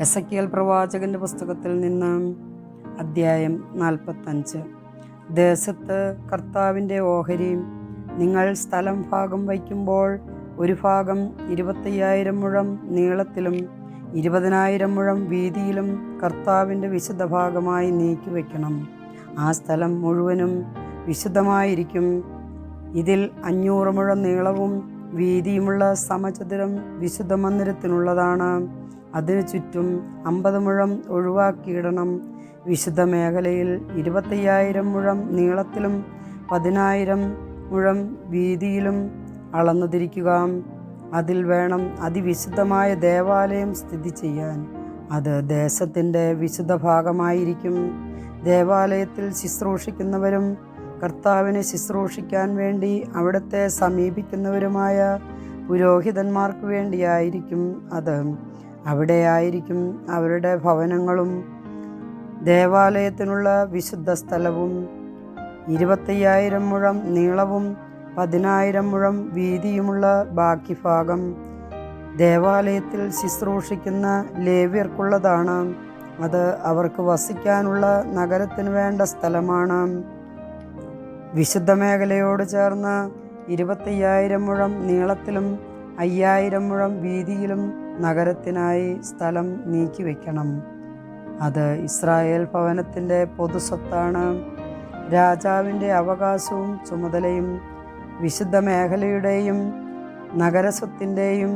S A KL പ്രവാചകന്റെ പുസ്തകത്തിൽ നിന്ന് അദ്ധ്യായം നാൽപ്പത്തഞ്ച്. ദേശത്ത് കർത്താവിന്റെ ഓഹരി. നിങ്ങൾ സ്ഥലം ഭാഗം വയ്ക്കുമ്പോൾ ഒരു ഭാഗം ഇരുപത്തയ്യായിരം മുഴം നീളത്തിലും ഇരുപതിനായിരം മുഴം വീതിയിലും കർത്താവിന്റെ വിശുദ്ധ ഭാഗമായി നീക്കി വയ്ക്കണം. ആ സ്ഥലം മുഴുവനും വിശുദ്ധമായിരിക്കും. ഇതിൽ അഞ്ഞൂറ് മുഴം നീളവും വീതിയുമുള്ള സമചതുരം വിശുദ്ധ മന്ദിരത്തിനുള്ളതാണ് അതിനു ചുറ്റും അമ്പത് മുഴം ഒഴിവാക്കിയിടണം. വിശുദ്ധ മേഖലയിൽ ഇരുപത്തയ്യായിരം മുഴം നീളത്തിലും പതിനായിരം മുഴം വീതിയിലും അളന്നു തിരിക്കുക അതിൽ വേണം അതിവിശുദ്ധമായ ദേവാലയം സ്ഥിതി ചെയ്യാൻ. അത് ദേശത്തിന്റെ വിശുദ്ധ ഭാഗമായിരിക്കും. ദേവാലയത്തിൽ ശുശ്രൂഷിക്കുന്നവരും കർത്താവിനെ ശുശ്രൂഷിക്കാൻ വേണ്ടി അവിടുത്തെ സമീപിക്കുന്നവരുമായ പുരോഹിതന്മാർക്ക് വേണ്ടിയായിരിക്കും അത്. അവിടെയായിരിക്കും അവരുടെ ഭവനങ്ങളും. ദേവാലയത്തിനുള്ള വിശുദ്ധ സ്ഥലവും ഇരുപത്തയ്യായിരം മുഴം നീളവും പതിനായിരം മുഴം വീതിയുമുള്ള ബാക്കി ഭാഗം. ദേവാലയത്തിൽ ശുശ്രൂഷിക്കുന്ന ലേവ്യർക്കുള്ളതാണ്. അത് അവർക്ക് വസിക്കാനുള്ള നഗരത്തിന് വേണ്ട സ്ഥലമാണ്. വിശുദ്ധ മേഖലയോട് ചേർന്ന് ഇരുപത്തയ്യായിരം മുഴം നീളത്തിലും അയ്യായിരം മുഴം വീതിയിലും നഗരത്തിനായി സ്ഥലം നീക്കി വയ്ക്കണം അത് ഇസ്രായേൽ ഭവനത്തിന്റെ പൊതുസ്വത്താണ്. രാജാവിന്റെ അവകാശവും ചുമതലയും വിശുദ്ധ മേഖലയുടെയും നഗരസ്വത്തിന്റെയും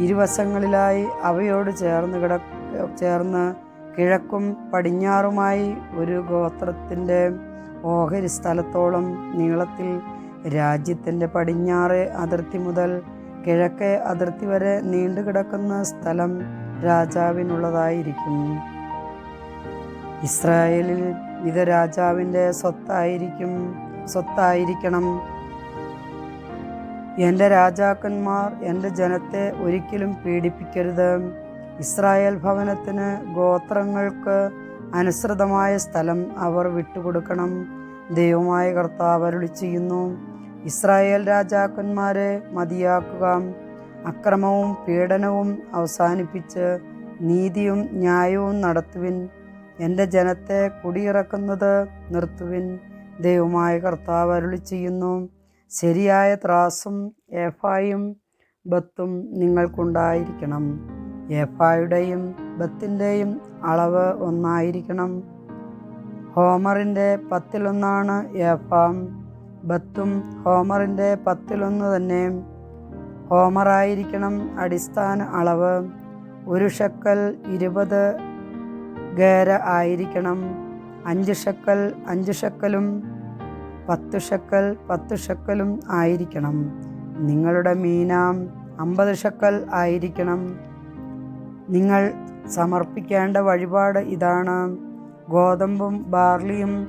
ഇരുവശങ്ങളിലായി അവയോട് ചേർന്ന് കിട ചേർന്ന് കിഴക്കും പടിഞ്ഞാറുമായി ഒരു ഗോത്രത്തിന്റെ ഓഹരി സ്ഥലത്തോളം നീളത്തിൽ രാജ്യത്തിന്റെ പടിഞ്ഞാറ് അതിർത്തി മുതൽ കിഴക്കേ അതിർത്തി വരെ നീണ്ടുകിടക്കുന്ന സ്ഥലം രാജാവിനുള്ളതായിരിക്കും. ഇസ്രായേലിൽ ഇത് രാജാവിന്റെ സ്വത്തായിരിക്കും സ്വത്തായിരിക്കണം. എന്റെ രാജാക്കന്മാർ എന്റെ ജനത്തെ ഒരിക്കലും പീഡിപ്പിക്കരുത്. ഇസ്രായേൽ ഭവനത്തിന് ഗോത്രങ്ങൾക്ക് അനുസൃതമായ സ്ഥലം അവർ വിട്ടുകൊടുക്കണം. ദൈവമായ കർത്താവ് അരുളി ചെയ്യുന്നു ഇസ്രായേൽ രാജാക്കന്മാരെ മതിയാക്കുക അക്രമവും പീഡനവും അവസാനിപ്പിച്ച് നീതിയും ന്യായവും നടത്തുവിൻ. എന്റെ ജനത്തെ കുടിയിറക്കുന്നത് നിർത്തുവിൻ. ദൈവമായ കർത്താവ് അരുളി ചെയ്യുന്നു ശരിയായ ത്രാസും ഏഫായും ബത്തും നിങ്ങൾക്കുണ്ടായിരിക്കണം. ഏഫായുടെയും ബത്തിന്റെയും അളവ് ഒന്നായിരിക്കണം. ഹോമറിന്റെ പത്തിലൊന്നാണ് ഏഫാം. ബത്തും ഹോമറിന്റെ പത്തിലൊന്ന് തന്നെ. ഹോമറായിരിക്കണം അടിസ്ഥാന അളവ്. ഒരു ഷക്കൽ ഇരുപത് ഗേര ആയിരിക്കണം. അഞ്ച് ഷക്കൽ അഞ്ച് ഷക്കലും പത്ത് ഷക്കൽ പത്ത് ഷക്കലും ആയിരിക്കണം. നിങ്ങളുടെ മീനാം അമ്പത് ഷക്കൽ ആയിരിക്കണം. നിങ്ങൾ സമർപ്പിക്കേണ്ട വഴിപാട് ഇതാണ്. ഗോതമ്പും ബാർലിയും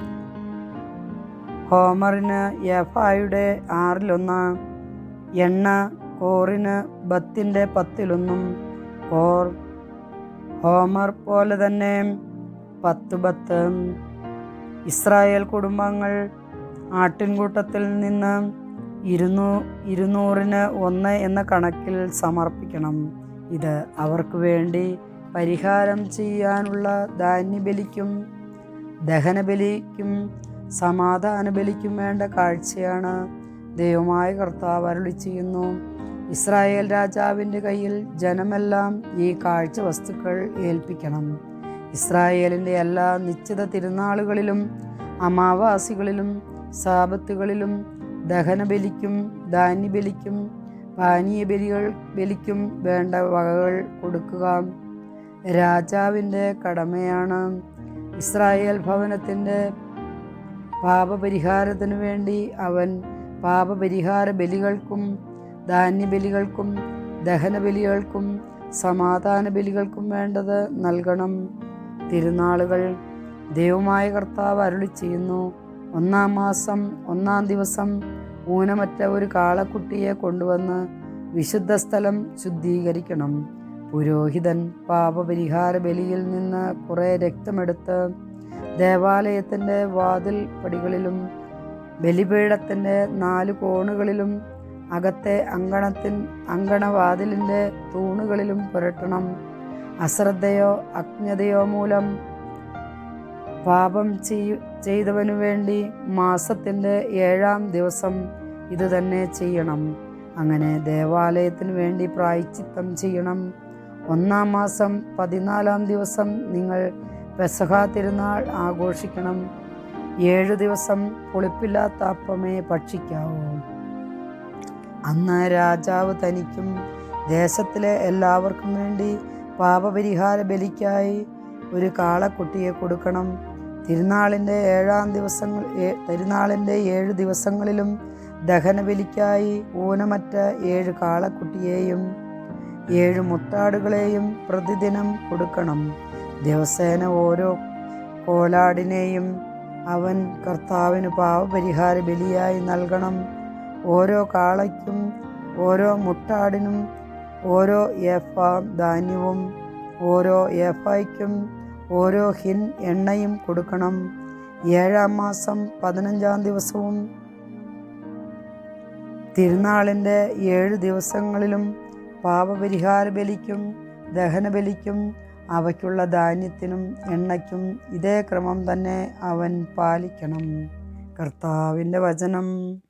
ഹോമറിന് യഫായുടെ ആറിലൊന്ന് എണ്ണ കോറിന് ബത്തിന്റെ പത്തിലൊന്നും കോർ ഹോമർ പോലെ തന്നെ പത്ത് ബത്ത്. ഇസ്രായേൽ കുടുംബങ്ങൾ ആട്ടിൻകൂട്ടത്തിൽ നിന്ന് ഇരുന്നൂ ഇരുന്നൂറിന് ഒന്ന് എന്ന കണക്കിൽ സമർപ്പിക്കണം. ഇത് അവർക്ക് വേണ്ടി പരിഹാരം ചെയ്യാനുള്ള ധാന്യബലിക്കും ദഹനബലിക്കും സമാധാന ബലിക്കും വേണ്ട കാഴ്ചയാണ്. ദൈവമായ കർത്താവ് അരുളി ചെയ്യുന്നു ഇസ്രായേൽ രാജാവിന്റെ കയ്യിൽ ജനമെല്ലാം ഈ കാഴ്ച വസ്തുക്കൾ ഏൽപ്പിക്കണം. ഇസ്രായേലിന്റെ എല്ലാ നിശ്ചിത തിരുനാളുകളിലും അമാവാസികളിലും സാപത്തുകളിലും ദഹനബലിക്കും ധാന്യബലിക്കും പാനീയ ബലികൾ ബലിക്കും വേണ്ട വകകൾ കൊടുക്കുക. രാജാവിന്റെ കടമയാണ്. ഇസ്രായേൽ ഭവനത്തിന്റെ പാപപരിഹാരത്തിനു വേണ്ടി അവൻ പാപപരിഹാര ബലികൾക്കും ധാന്യബലികൾക്കും ദഹനബലികൾക്കും സമാധാന ബലികൾക്കും വേണ്ടത് നൽകണം. തിരുനാളുകൾ ദൈവമായ കർത്താവ് അരുളി ചെയ്യുന്നു ഒന്നാം മാസം ഒന്നാം ദിവസം ഊനമറ്റ ഒരു കാളക്കുട്ടിയെ കൊണ്ടുവന്ന് വിശുദ്ധ സ്ഥലം ശുദ്ധീകരിക്കണം. പുരോഹിതൻ പാപപരിഹാര ബലിയിൽ നിന്ന് കുറേ രക്തമെടുത്ത് ദേവാലയത്തിന്റെ വാതിൽ പടികളിലും ബലിപീഠത്തിന്റെ നാല് കോണുകളിലും അകത്തെ അങ്കണത്തിൻ അങ്കണവാതിലിന്റെ തൂണുകളിലും പുരട്ടണം. അശ്രദ്ധയോ അജ്ഞതയോ മൂലം പാപം ചെയ്തവനു വേണ്ടി മാസത്തിന്റെ ഏഴാം ദിവസം ഇതുതന്നെ ചെയ്യണം. അങ്ങനെ ദേവാലയത്തിന് വേണ്ടി പ്രായച്ചിത്തം ചെയ്യണം. ഒന്നാം മാസം പതിനാലാം ദിവസം നിങ്ങൾ പെസഹ തിരുനാൾ ആഘോഷിക്കണം. ഏഴു ദിവസം പുളിപ്പില്ലാത്ത അപ്പമേ ഭക്ഷിക്കാവൂ. അന്ന് രാജാവ് തനിക്കും ദേശത്തിലെ എല്ലാവർക്കും വേണ്ടി പാപപരിഹാര ബലിക്കായി ഒരു കാളക്കുട്ടിയെ കൊടുക്കണം. തിരുനാളിന്റെ ഏഴാം ദിവസങ്ങൾ തിരുനാളിന്റെ ഏഴ് ദിവസങ്ങളിലും ദഹനബലിക്കായി ഊനമറ്റ ഏഴ് കാളക്കുട്ടിയെയും ഏഴ് മുട്ടാടുകളെയും പ്രതിദിനം കൊടുക്കണം. ദിവസേന ഓരോ കോലാടിനെയും അവൻ കർത്താവിന് പാവപരിഹാര ബലിയായി നൽകണം. ഓരോ കാളയ്ക്കും ഓരോ മുട്ടാടിനും ഓരോ ഏഫ ധാന്യവും ഓരോ ഏഫായ്ക്കും ഓരോ ഹിൻ എണ്ണയും കൊടുക്കണം. ഏഴാം മാസം പതിനഞ്ചാം ദിവസവും തിരുനാളിന്റെ ഏഴ് ദിവസങ്ങളിലും പാപപരിഹാര ബലിക്കും ദഹനബലിക്കും അവയ്ക്കുള്ള ധാന്യത്തിനും എണ്ണയ്ക്കും ഇതേ ക്രമം തന്നെ അവൻ പാലിക്കണം. കർത്താവിന്റെ വചനം.